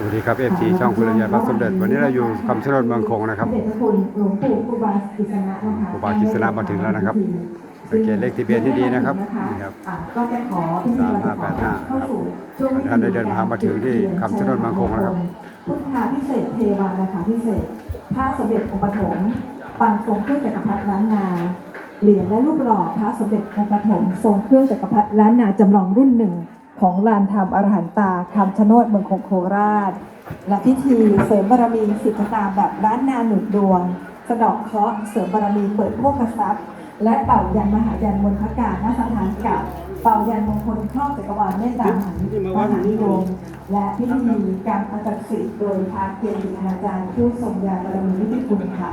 สวัสดีครับเอฟซีช่องคุณระยะพระสมเด็จวันนี้เราอยู่คำชะโนดเมืองคงนะครับพระเดชพระคุณหลวงปู่ครูบากิษณะนะคะครูบากิษณะมาถึงแล้วนะครับสังเกตเลขทะเบียนที่ดีนะครับนี่ครับอะก็จะขอพิธีวัน3585เข้าสู่ช่วงท่านได้เดินทางมาถึงที่คำชะโนดเมืองคงแล้วครับพุทธาพิเศษกเทวานะคะพิเศษพระสมเด็จองค์ปฐมปางทรงเครื่องจักรพรรดิล้านนาเหรียญและรูปหล่อพระสมเด็จองค์ปฐมทรงเครื่องจักรพรรดิล้านนาจำลองรุ่นหนึ่ง ของลานธรรมอรหันตาคำชะโนดเมืองคงโคราช และพิธีเสริมบารมีสิทธตามแบบล้านนาหนุนดวงสะเดอกเคราะห์เสริมบารมีเปิดโภคทรัพย์ และเป่ายันมหายันมนทการณสถานกับเป่ายันมงคลครอบจักรวาลเมตตามหานิมหานิยมและพิธีการอันศักดิ์สิทธิ์โดยพระเกจิอาจารย์ผู้ทรงญาบารมีนิติคุณค่ะ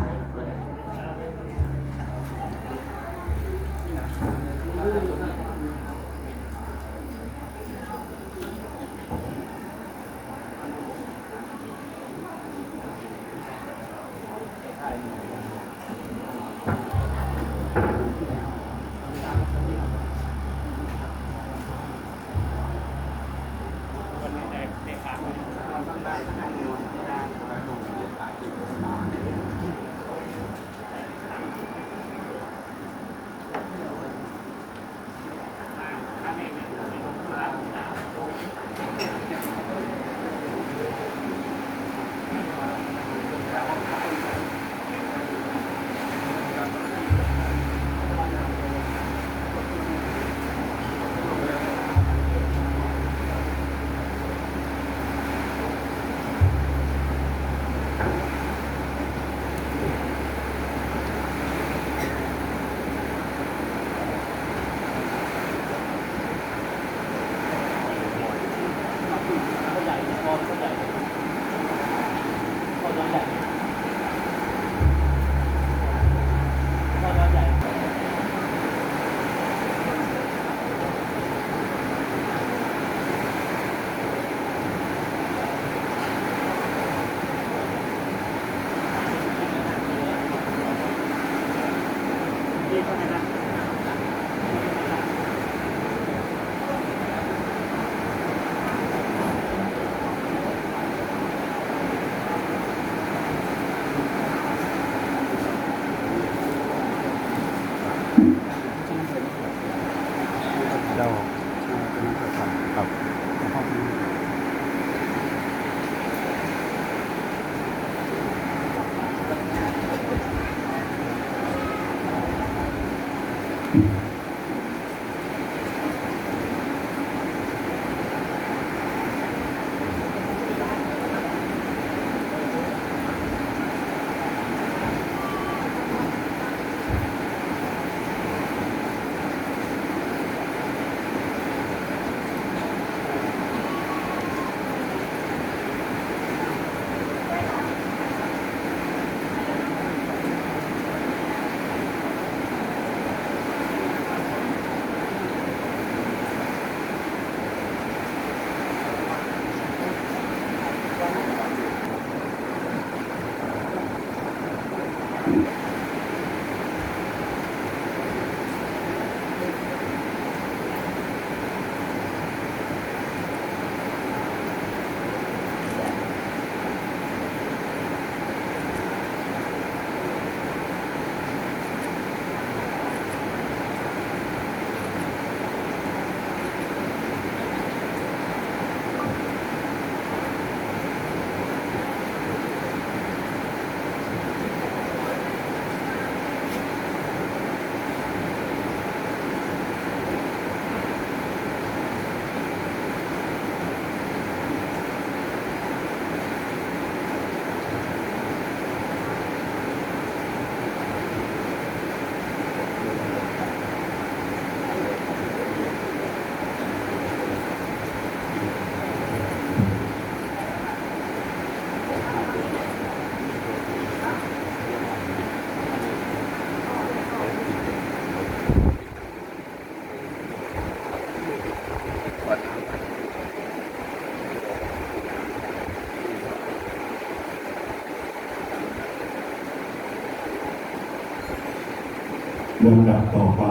ลำดับต่อไป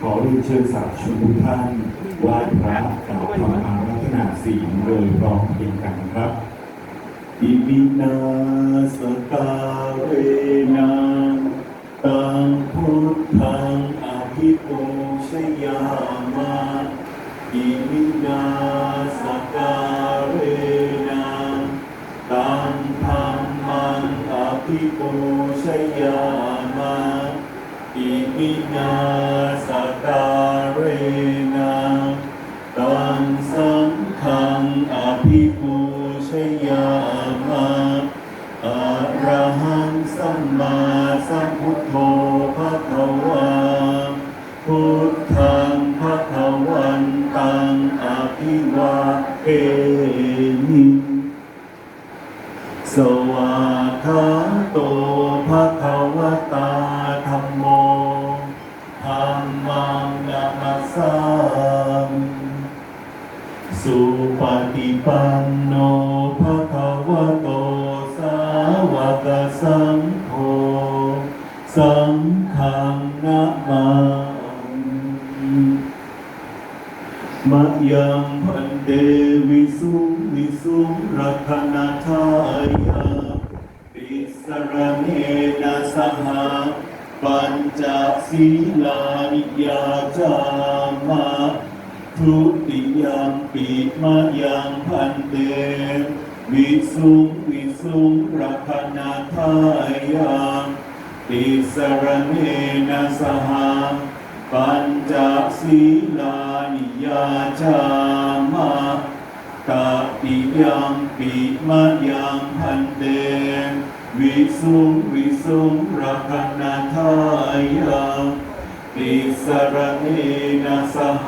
ขอรีเชิญสาธุทุกท่านไหว้พระกล่าวรำอารัธนาศีลโดยพร้อมเพรียงกันครับอิมินาสตา We known. ปัญจศีลานิยาจามาทุติยามปิดมายังพันเตวิสุงวิสุงรัพนาทายังติสรเนนะสหาปัญจศีลานิยาจามาตติยามปิดมายังพันเต วิสุงวิสุงรักนาทายาปิสรเนนาสห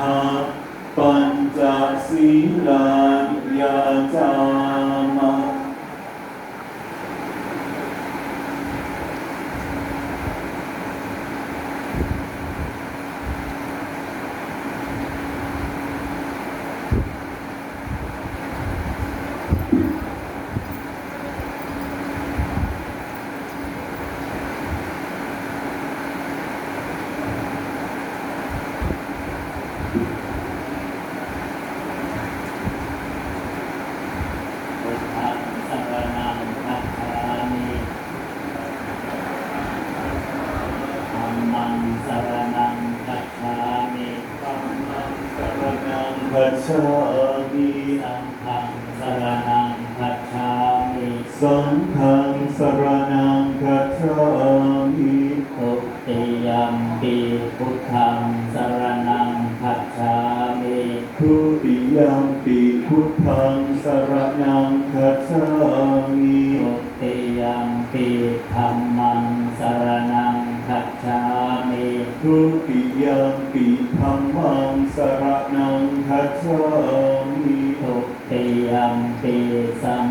ปัญจศีลายาจา โคมีอุปติยมปีสัม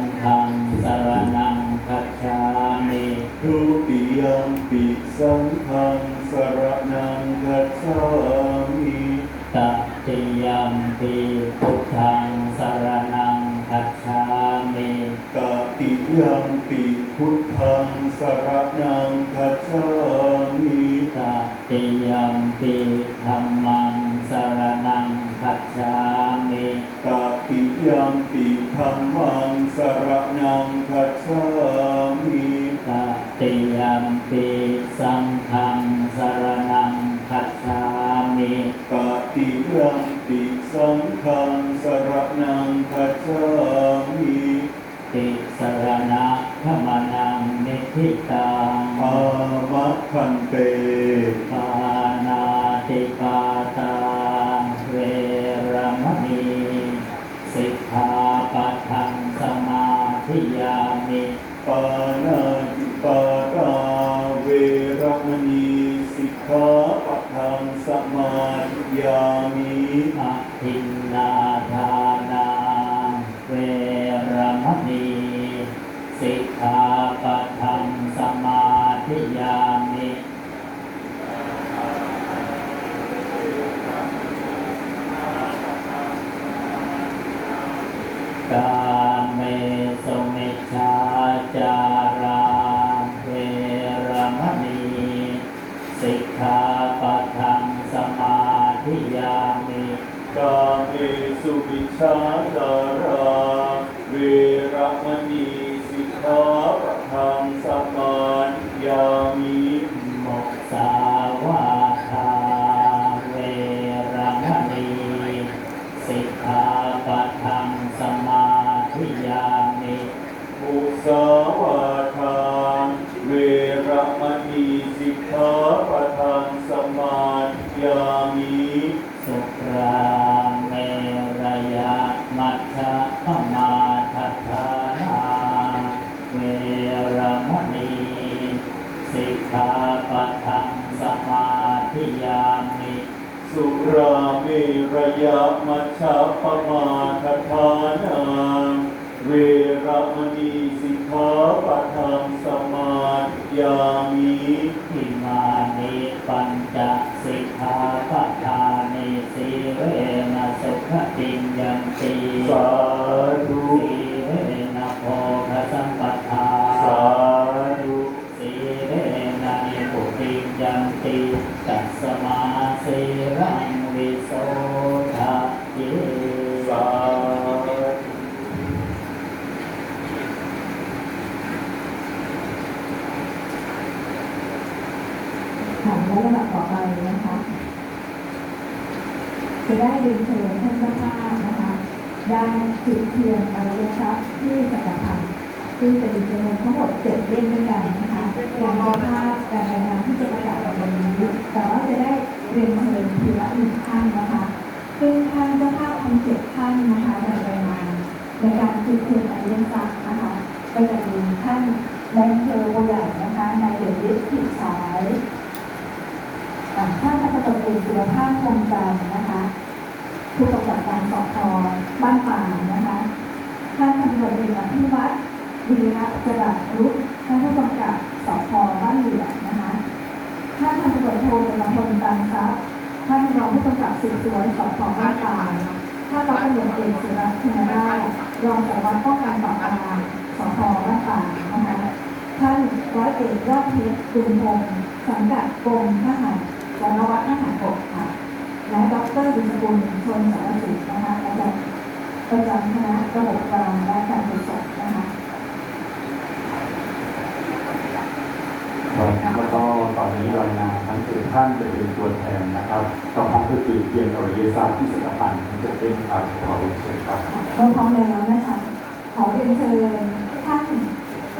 พันเตะติยันติ ได้จุดเทียนอริยทรัพย์ที่จักรพันธ์ซึ่งจะมีจำนวนทั้งหมดเจ็ดเล่มด้วยกันนะคะการเจ้าภาพการรายงานที่จะประกาศออกมาวันนี้แต่ว่าจะได้เรียนเชิญทีละหนึ่งท่านนะคะ ซึ่งท่านเจ้าภาพทั้งเจ็ดท่านนะคะในรายงานในการจุดเทียนอริยทรัพย์นะคะก็จะมีท่านนายอำเภอบัวใหญ่นะคะนายเดชฤทธิ์ผิดสายท่านพัฒนาเป็นสุรภาพคงจันนะคะผู้กำกับการสอบพบ้านป่านะคะ ท่านตำรวจเอกอภิวัตร วีระจรัสรุษท่านผู้กำกับสพบ้านเหลือนะคะท่านพันตำรวจโทเป็นพลตันทรัพย์ท่านรองผู้กำกับสืบสวนสพบ้านป่าท่านร้อยตำรวจเอกสุรัตน์ธนราชรองสารวัตรป้องกันปราบปรามสพบ้านป่านะคะท่านร้อยเอกยอดเพชรดุลพงศ์สังกัดกรมทหารวรรวัฒน์ทหารบกค่ะและดรดิสกุลชนสารสิทธิ์นะคะอาจารย์ประจำคณะระบบกลางและการขนส่ง นะครับแล้วก็ตอนนี้รายงานทั้งสี่ท่านจะเป็นตัวแทนนะครับต่อมาคือจุดเทียนอริยทรัพย์ที่สถาบันจะเป็นครับขอรียนเชิญครับเมื่อพร้อมแล้วนะคะขอเรียนเชิญท่าน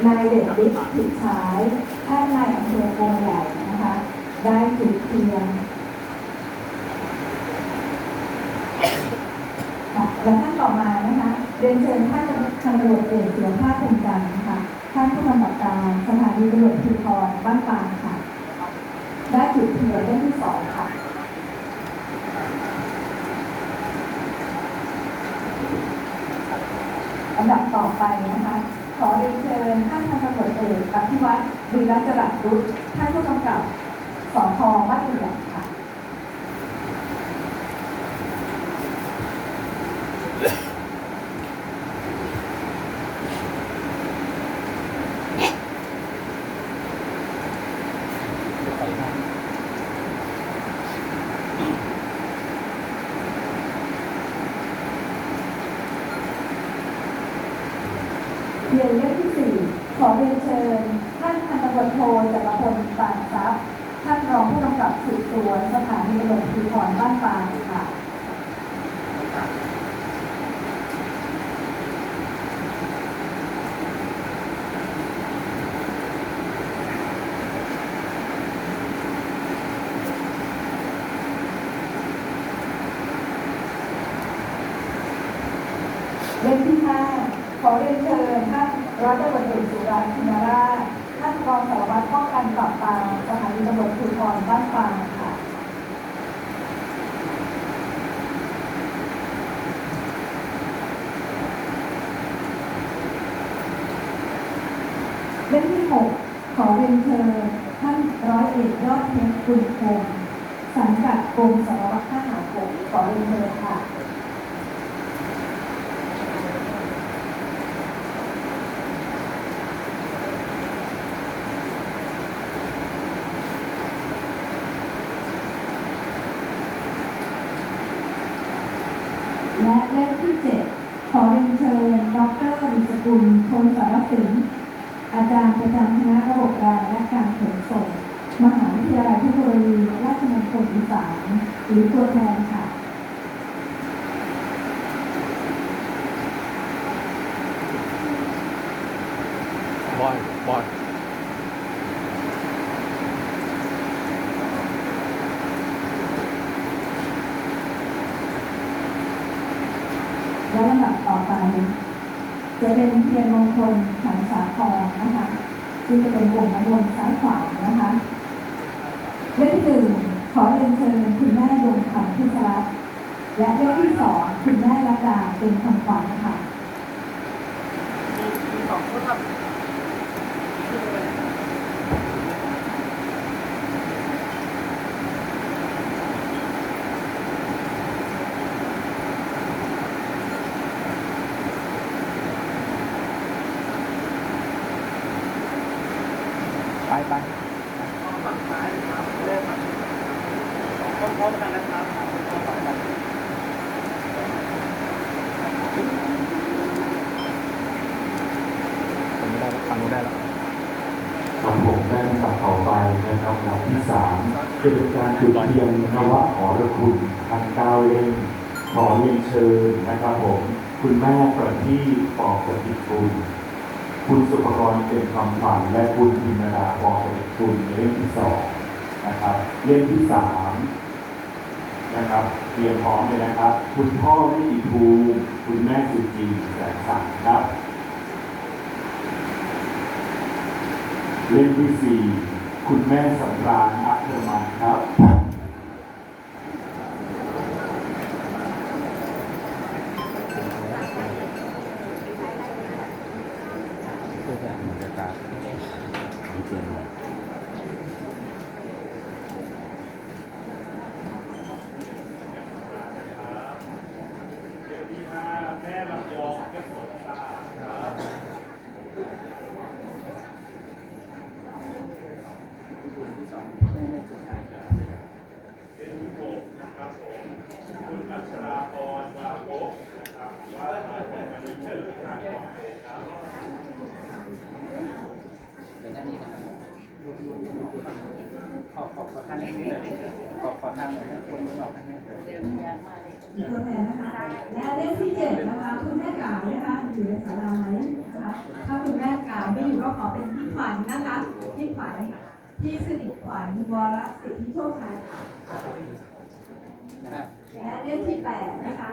นายเดชฤทธิ์ผิดฉายท่านนายอำเภอโพงใหญ่นะคะ ได้จุดเทียนค่ะและท่านต่อมานะคะเรียนเชิญท่านตำรวจเอกเสือภาคภูมิจันนะคะ ท่านผู้กำกับการสถานีตำรวจภูธรบ้านปางค่ะ ได้จุดเทียนเล่มที่สองค่ะลำดับต่อไปนะคะ ขอเรียนเชิญท่านพันตำรวจเอกอภิวัตรวีรจรัสรุษท่านผู้กำกับสพบ้านเหลืองค่ะ เพียนเรื่ที่สี่ขอเรียนเชิญ ท่านพันตำรวจโทจักรพลปานทรัพย์ท่านรองผู้กำกับสืบสวนสถานีตำรวจภูธรบ้านปางค่ะ เล่มที่ห้าขอเรียนเชิญท่านร้อยตำรวจเอกสุรัตน์ธินราชท่านรองสารวัตรป้องกันปราบปรามสถานีตำรวจภูธรบ้านปางค่ะ เล่มที่หกขอเรียนเชิญท่านร้อยเอกยอดเพชรกุลคงสังกัดกรมสารวัตรทหารบกขอเรียนเชิญค่ะเล่มที่เจ็ดขอเรียนเชิญดรดิสกุลชนสารสินอาจารย์ประจำคณะระบบการและการขนส่ง มหาวิทยาลัยเทคโนโลยีราชมงคลอีสาน หรือตัวแทนค่ะลบอยบอยและลำดับต่อไป จะเป็นเทียนมงคลขันสาครนะคะซึ่งจะเป็นวงน้ำมนต์ซ้ายขวานะคะเลขที่หนึ่ง ขอเรียนเชิญคุณแม่ดวงคำพิศรัตน์และเลขที่สองคุณแม่รัตดาเป็นคำขวัญค่ะไปไป ผมไม่ได้แล้วฟังไม่ได้แล้ว ครับผมได้ลำดับต่อไปนะครับลำดับที่สาม จะเป็นการจุดเทียนนวะขอระคุณทางก้าวเล่งขอเรียนเชิญนะครับผม คุณแม่ประทีปปอประดิษฐ์คุณ คุณสุภกรเป็นคำฝันและคุณพิมดาปอประดิษฐ์คุณเล่มที่สองนะครับเล่มที่สามนะครับเตรียมพร้อมเลยนะครับ คุณพ่อไม่ติภูมิคุณแม่สุจีแสงสังครับเล่มที่สี่คุณแม่สำราญอั มันครับรรยากาศดีเจเลย ขอขอขอท่านนี้เลยขอขอทางหน่อยนะคนไม่ออกทางนี้ มีตัวแทนนะคะ และเลขที่เจ็ดนะ คุณแม่กาวนะคะอยู่ในศาลาไหมนะคะถ้าคุณแม่กาวไม่อยู่ก็ขอเป็นพี่ขวัญนะคะพี่ขวัญพี่สนิทขวัญวรสิทธิโชคชัยค่ะและเลขที่แปดนะคะ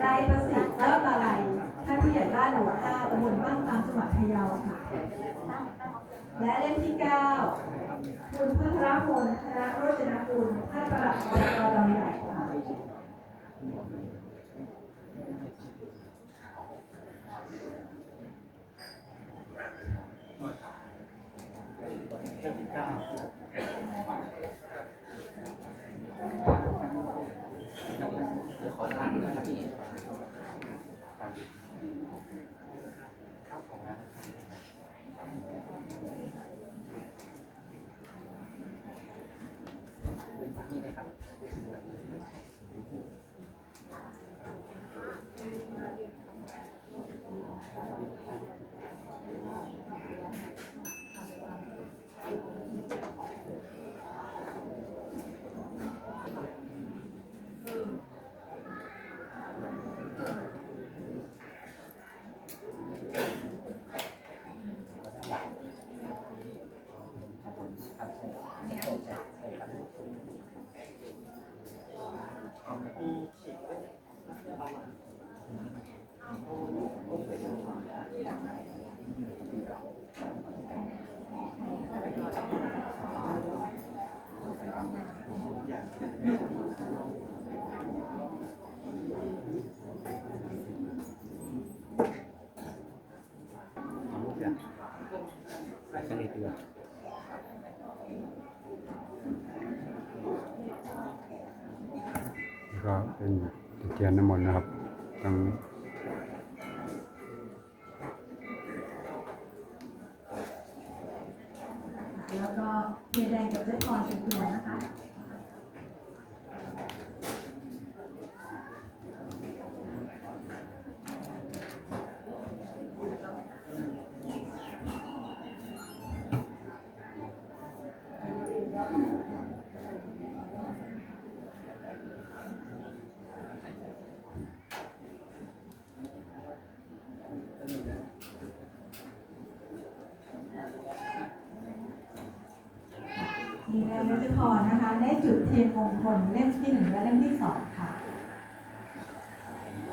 ไรประสิทธิ์แล้วอะไรท่านผู้ใหญ่บ้านหมู่ห้าตำบลบ้านตามจังหวัดพะเยาค่ะ และเลขที่เก้าคุณพัทรพลธนโรจนกุลท่านประหลัดอบตดอนใหญ่ค่ะ ขอทางนะครับพี่ สนิทดีกว่านี่ก็เป็นเทีย นน้ำมนต์นะครับ มีนายวิทพรนะคะ ได้จุดเทียนมงคลเล่มที่หนึ่งและเล่มที่สองค่ะ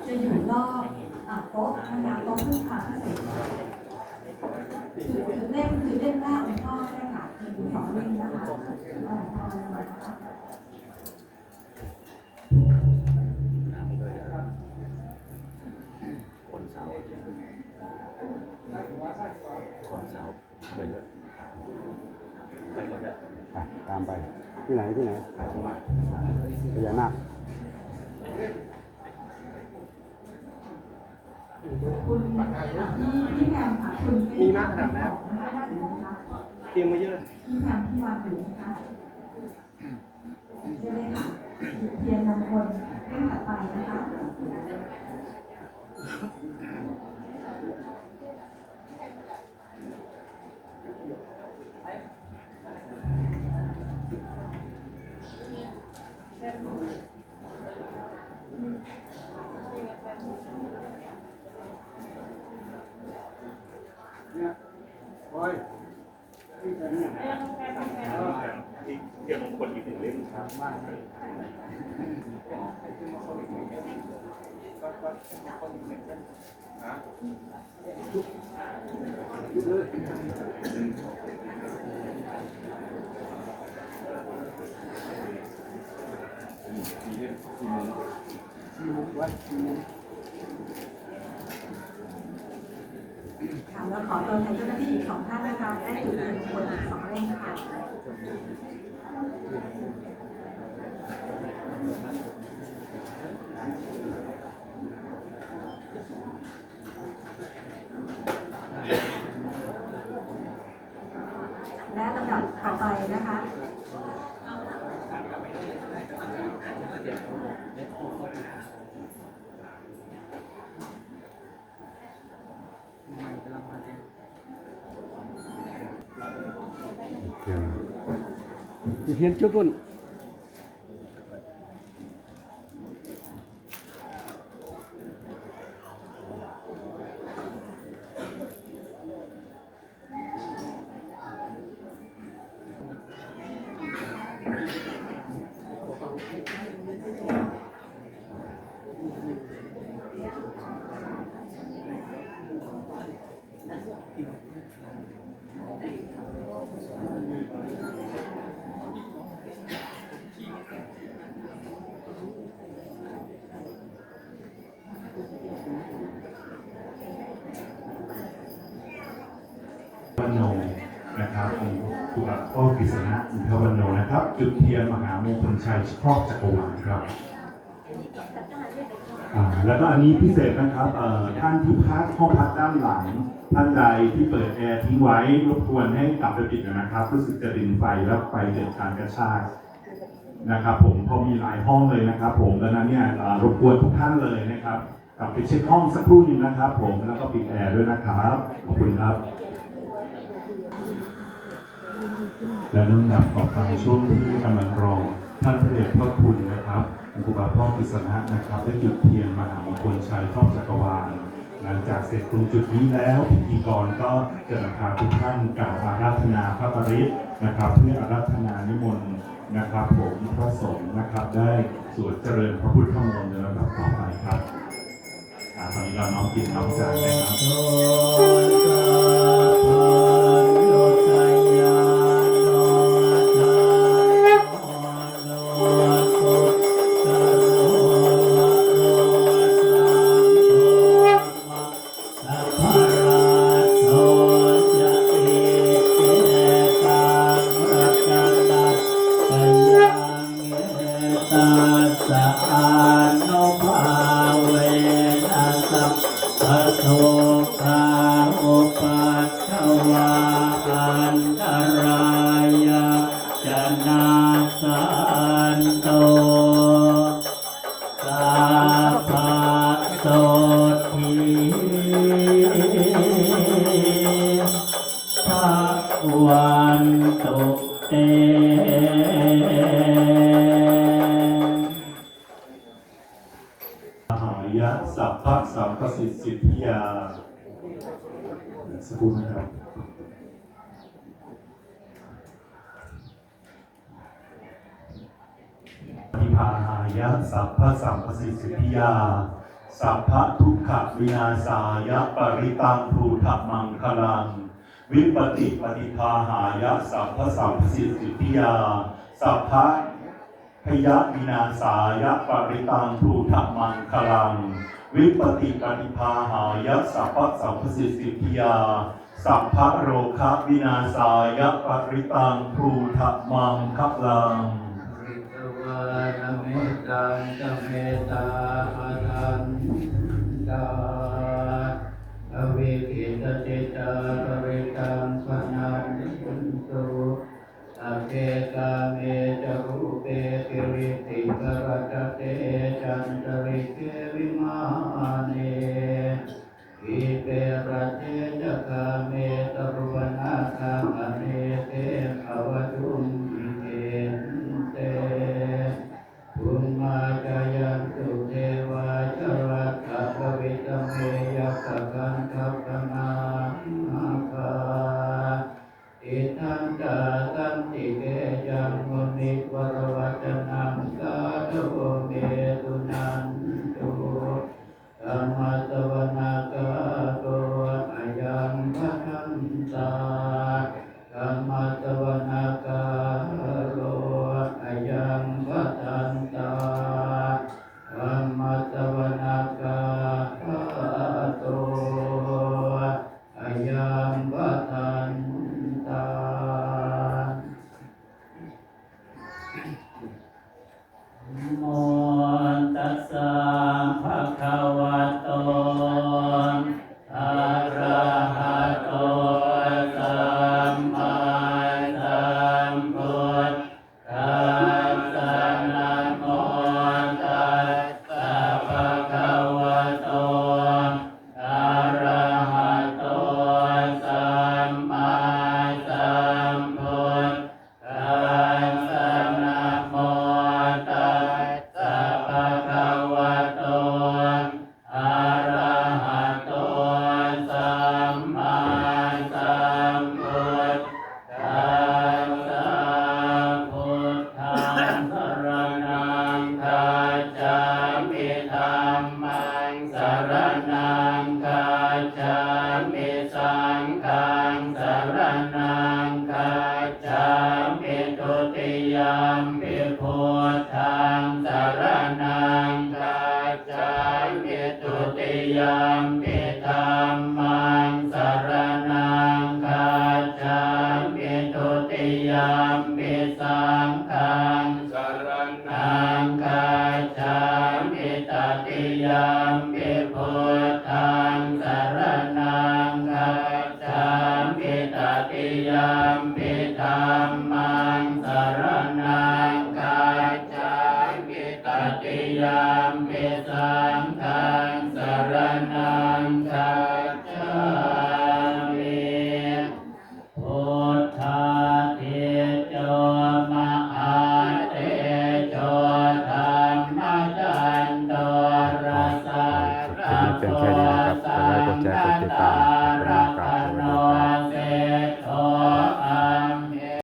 จะอยู่รอบอ่าโต๊ะนะคะโต๊ะผู้พาพิเศษจุดจุดเล่มจุดเล่มแรกของพ่อได้ค่ะมีอยู่สองเล่มนะคะอ่าพ่อนะคะน้ำด้วยนะคนเสาคนเสาไปเลยไปหมดแล้วไป ตามไปที่ไหนที่ไหนพญานาคคุณพี่พี่แพมค่ะคุณมีมากขนาดนั้นเตรียมมาเยอะพี่แพมที่วางอยู่นะคะเชิญเลยค่ะเทียนมงคลเล่มถัดไปนะคะ เทียนมงคลอีกหนึ่งเล่มครับมากเลย ค่ะแล้วขอตัวแทนเจ้าหน้าที่อีกสองท่านนะคะได้จุดเทียนคลอีกสองเล่มค่ะ และลำดับต่อไปนะคะเทียนเจุดนุ่น วันโนนะครับองค์ตุลาพ่อกฤษณะอินทวันโนนะครับ จุดเทียนมหามง ครอบจักรวาลครับอ่าแล้วก็อันนี้พิเศษนะครับเอ่อท่านที่พักห้องพักด้านหลัง ท่านใดที่เปิดแอร์ทิ้งไว้รบกวนให้กลับไปปิดนะครับ รู้สึกจะดึงไฟแล้วไฟเกิดการกระชากนะครับ ผมพอมีหลายห้องเลยนะครับ ผมดังนั้นเนี่ยเอ่อรบกวนทุกท่านเลยนะครับกลับไปเช็คห้องสักครู่หนึงนะครับ ผมแล้วก็ปิดแอร์ด้วยนะครับขอบคุณครับ และลำดับต่อไปช่วงที่กำลังรอ ท่านพระเดชพระคุณนะครับองค์ครูบาพ่อกฤษณะนะครับ ได้จุดเทียนมหามงคลชัยครอบจักรวาลหลังจากเสร็จตรงจุดนี้แล้วพิธีกรก็จะนำพาทุกท่านกล่าวอาราธนาพระปริตนะครับ เพื่ออาราธนานิมนต์นะครับ ผมพระสงฆ์นะครับ ได้สวดเจริญพระพุทธมนต์ในลำดับต่อไปครับตอนนี้เราน้อมกินน้อมใจนะครับ สัพพะทุกขวินาศายะปริตังภูธรมังคลัง วิปติปฏิทาหายะสัพพสัมสิทธิยา สัพพะพยะวินาศายะปริตังภูธรมังคลัง วิปติปฏิภาหายะสัพพสัมสิทธิยา สัพพะโรคะวินาศายะปริตังภูธรมังคลัง นมิตังจเมตาอาทันตาอวิกิตติจิตตังคุณตุอเกตาเมจรูภิริต